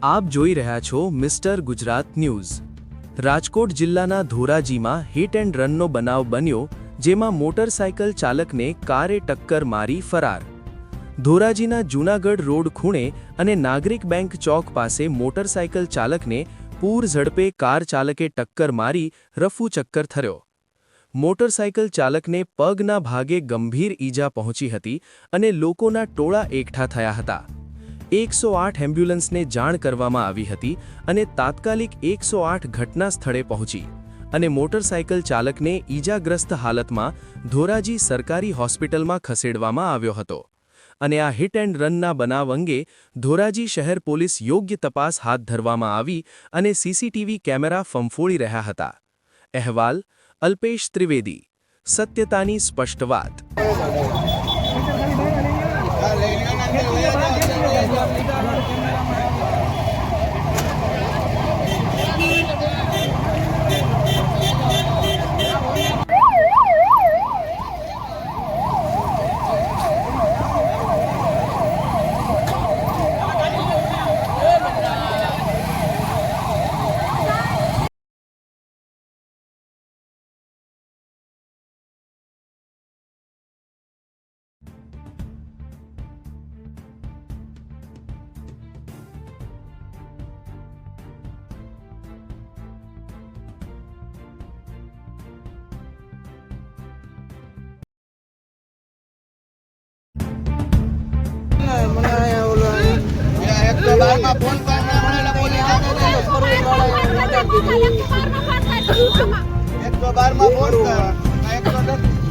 આપ જોઈ રહ્યા છો મિસ્ટર ગુજરાત ન્યૂઝ. રાજકોટ જિલ્લાના ધોરાજીમાં હિટ એન્ડ રનનો બનાવ બન્યો, જેમાં મોટરસાયકલ ચાલકને કારે ટક્કર મારી ફરાર. ધોરાજીના જૂનાગઢ રોડ ખૂણે અને નાગરિક બેંક ચોક પાસે મોટરસાયકલ ચાલકને પૂર ઝડપે કાર ચાલકે ટક્કર મારી રફુ ચક્કર થયો મોટરસાયકલ ચાલકને પગના ભાગે ગંભીર ઈજા પહોંચી હતી અને લોકોના ટોળા એકઠા થયા હતા. એકસો આઠ એમ્બ્યુલન્સને જાણ કરવામાં આવી હતી અને તાત્કાલિક એકસો આઠ ઘટના સ્થળે પહોંચી અને મોટરસાયકલ ચાલકને ઈજાગ્રસ્ત હાલતમાં ધોરાજી સરકારી હોસ્પિટલમાં ખસેડવામાં આવ્યો હતો અને આ હિટ એન્ડ રનના બનાવ અંગે ધોરાજી શહેર પોલીસ યોગ્ય તપાસ હાથ ધરવામાં આવી અને સીસીટીવી કેમેરા ફંફોળી રહ્યા હતા. અહેવાલ, અલ્પેશ ત્રિવેદી, સત્યતાની સ્પષ્ટ વાત. એક બારમાં ફોન કર એક તો દસ